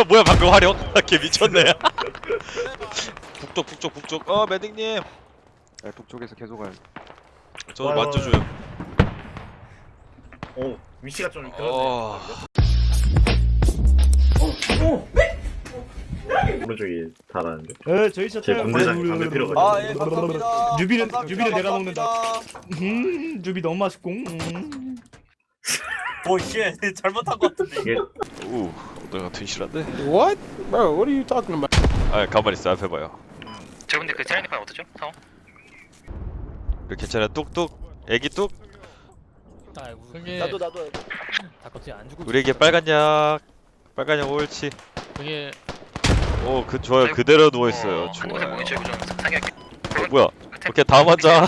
뭐야 방금 화력? 걔 미쳤네. 북쪽 북쪽 북쪽. 어 매딩님. 네, 북쪽에서 계속 가요. 저도 와요, 만져줘요. 오 위치가 좀 그러네. 어. 오른쪽이 달았는데. 에 저희 차제 타요. 군대장 담배 피러 아, 예, 감사합니다. 뉴비는 감사합니다. 뉴비는 내가 먹는다. 감사합니다. 음 뉴비 너무 맛있고. 음. 오, 씨, 잘못한 것 같은데. 이게 우. 엉덩이가 튼실한데. What? Bro, what are you talking about? 아 가만 있어 앞에 봐요. 저 근데 그 차이니까 어떠죠? 상호? 이렇게 괜찮아 뚝뚝. 애기 뚝. 아이고 그게 나도 나도 다 갑자기 안 죽고 우리에게 빨간 약. 빨간 약 옳지. 그게 오 그 좋아요 그대로 누워 있어요. 한 곳에 좋아요. 모인 최고 좀 상의할게. 어, 뭐야? 오케이 다음 환자.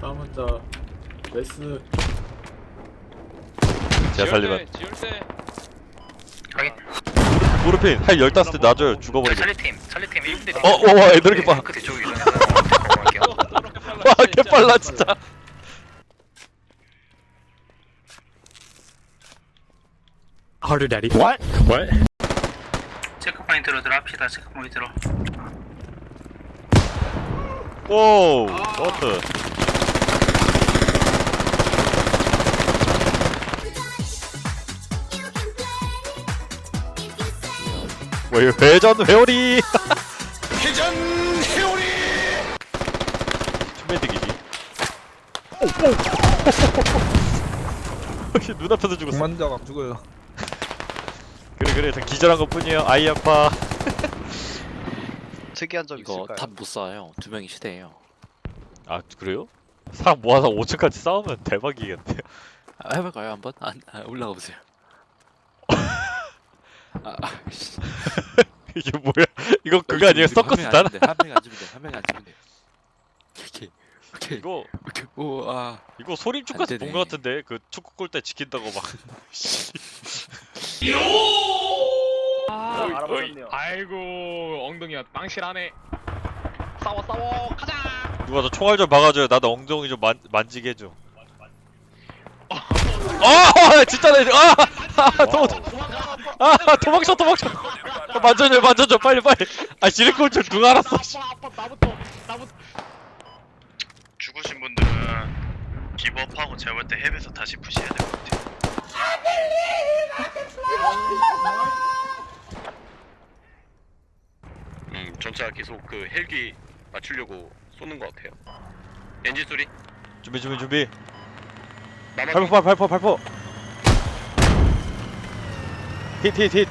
다음 환자. 레스. 제가 살리면. 확인. 무르핀 할 15대 놔줘요 죽어버리게. 살리팀, 살리팀 1분대. 어, 어, 와, 애들 이렇게 봐. 그 대쪽 이전에 갈게요. 와 개빨라 진짜. Harder, daddy. What? What? 체크 포인트로 들어갑시다. 체크 포인트로. 오. 워트. 뭐 이거 회전 회오리. 회전 회오리. 투매딩이지. 혹시 눈앞에서 죽었어. 만자가 죽어요. 그래 그래 다 기절한 것 뿐이에요. 아이 아파. 특이한 점 이거 있을까요? 탑못 쏴요. 두 명이 시대예요. 아 그래요? 사람 모아서 5층까지 싸우면 대박이겠네. 아, 해볼까요 한번? 안 아, 올라가 보세요. 아, 아, 씨. 이게 뭐야? 이거 그거 아니에요? 서커스 단? 한명안 주면 돼. 한 명이 안 주면 돼. 오케이 오케이 이거 오케이 오 아 이거 소림 축구에서 안 되네. 본것 같은데 그 축구 골대 지킨다고 막. 아, 알아보셨네요. 아이고 엉덩이가 빵실하네 싸워 싸워 가자 누가 저 총알 좀 박아줘요. 나도 엉덩이 좀 만, 만지게 해줘. 아 진짜네. 아, 아 도, 아 도망쳐 도망쳐. 아, 만져줘 만져줘 빨리 빨리. 아 지리콘 줄눈 알았어. 씨. 아빠 아빠 나부터 나부터 죽으신 분들은 기법하고 제가 볼때 햅에서 다시 푸시해야 될 것 같아요. 음, 전차 계속 그 헬기 맞추려고 쏘는 것 같아요. 엔진 소리. 준비 준비 준비. 남아 발포 발 발포 발포. Hithit hit.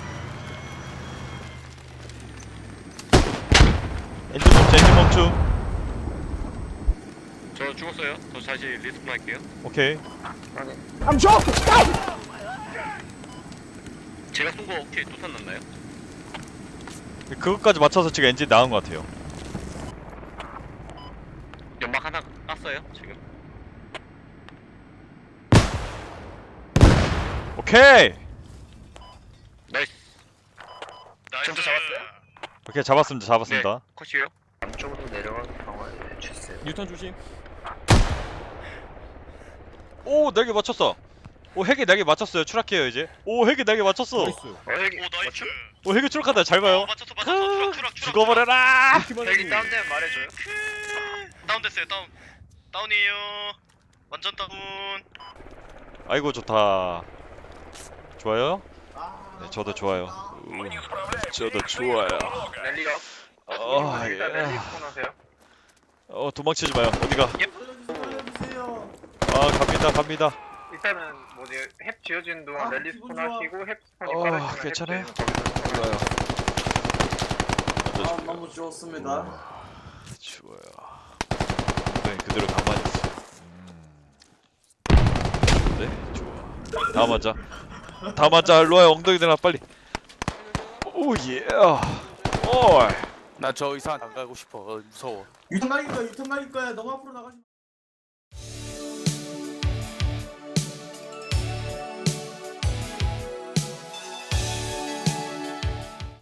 엔진 멈춤 엔진 멈춤. 저 죽었어요. 저 다시 리스폰 할게요. 오케이. 제가 쏜거 혹시 또 탔났나요? 그것까지 맞춰서 지금 엔진 나온 것 같아요. 연막 하나 깠어요 지금. 오케이. 나이스. 전차 잡았어요? 오케이 잡았습니다 잡았습니다. 컷이요? 안쪽으로 내려가서 방어해 주세요. 뉴턴 조심. 오 날개 맞췄어. 오 핵이 날개 맞췄어요. 추락해요 이제. 오 핵이 날개 맞췄어. 나이스. 어, 헬기. 오 나이스. 오 핵이 추락한다. 잘 봐요. 맞췄어 맞췄어. 추락 추락 추락. 죽어버려라. 헬기 다운되면 말해줘요. 다운됐어요 다운. 다운이에요. 완전 다운. 아이고 좋다. 좋아요? 네, 저도 좋아요. 음, 저도 좋아요. 랠리가. 어, 일단 예. 랠리. 어 도망치지 마요. 어디가? 아 갑니다 갑니다. 일단은 뭐지 햅 지어지는 동안 랠리 스폰 하시고 햅 스폰이 어, 빠르시면 괜찮아요? 햅 지어지는 거기서 좋아요. 아, 너무 좋습니다. 좋아요. 네 그대로 가만히 있어. 음. 네 좋아. 다음 환자. 다음 환자 일로 와요 엉덩이 내놔 빨리. 오 예. 오. 나 저 이상 안 가고 싶어. 어, 무서워. 유턴 갈일 거야, 유턴 갈일 거야. 너무 앞으로 나가지.